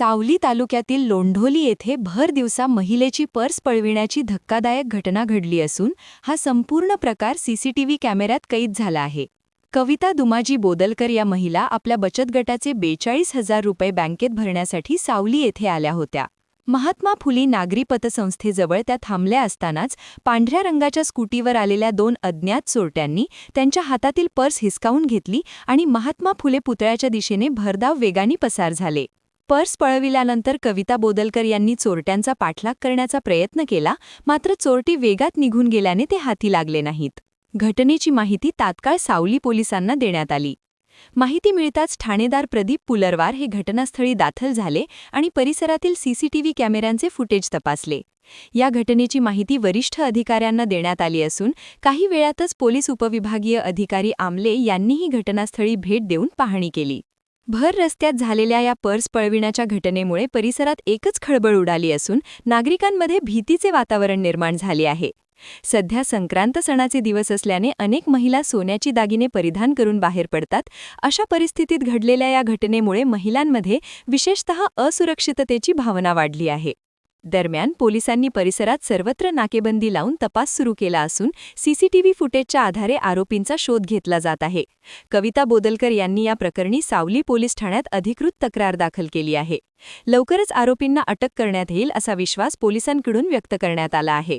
सावली तालुक्यातील लोंढोली येथे भर दिवसा महिलेची पर्स पळविण्याची धक्कादायक घटना घडली असून हा संपूर्ण प्रकार सीसीटीव्ही कॅमेऱ्यात कैद झाला आहे. कविता दुमाजी बोदलकर या महिला आपल्या बचत गटाचे बेचाळीस हजार रुपये बँकेत भरण्यासाठी सावली येथे आल्या होत्या. महात्मा फुली नागरी पतसंस्थेजवळ त्या थांबल्या असतानाच पांढऱ्या रंगाच्या स्कूटीवर आलेल्या दोन अज्ञात चोरट्यांनी त्यांच्या हातातील पर्स हिसकावून घेतली आणि महात्मा फुले पुतळ्याच्या दिशेने भरधाव वेगाने पसार झाले. पर्स पळविल्यानंतर कविता बोदलकर यांनी चोरट्यांचा पाठलाग करण्याचा प्रयत्न केला मात्र चोरटी वेगात निघून गेल्याने ते हाती लागले नाहीत. घटनेची माहिती तात्काळ सावली पोलिसांना देण्यात आली. माहिती मिळताच ठाणेदार प्रदीप पुलरवार हे घटनास्थळी दाखल झाले आणि परिसरातील सीसीटीव्ही कॅमेऱ्यांचे फुटेज तपासले. या घटनेची माहिती वरिष्ठ अधिकाऱ्यांना देण्यात आली असून काही वेळातच पोलीस उपविभागीय अधिकारी आमले यांनीही घटनास्थळी भेट देऊन पाहणी केली. भर रस्त्यात झालेल्या या पर्स पळविण्याच्या घटनेमुळे परिसरात एकच खळबळ उडाली असून नागरिकांमध्ये भीतीचे वातावरण निर्माण झाले आहे. सध्या संक्रांत सणाचे दिवस असल्याने अनेक महिला सोन्याची दागिने परिधान करून बाहेर पडतात. अशा परिस्थितीत घडलेल्या या घटनेमुळे महिलांमध्ये विशेषतः असुरक्षिततेची भावना वाढली आहे. दरम्यान पोलिसांनी परिसरात सर्वत्र नाकेबंदी लावून तपास सुरू केला असून सीसीटीव्ही फुटेजच्या आधारे आरोपींचा शोध घेतला जात आहे. कविता बोदलकर यांनी या प्रकरणी सावली पोलीस ठाण्यात अधिकृत तक्रार दाखल केली आहे. लवकरच आरोपींना अटक करण्यात येईल असा विश्वास पोलिसांकडून व्यक्त करण्यात आला आहे.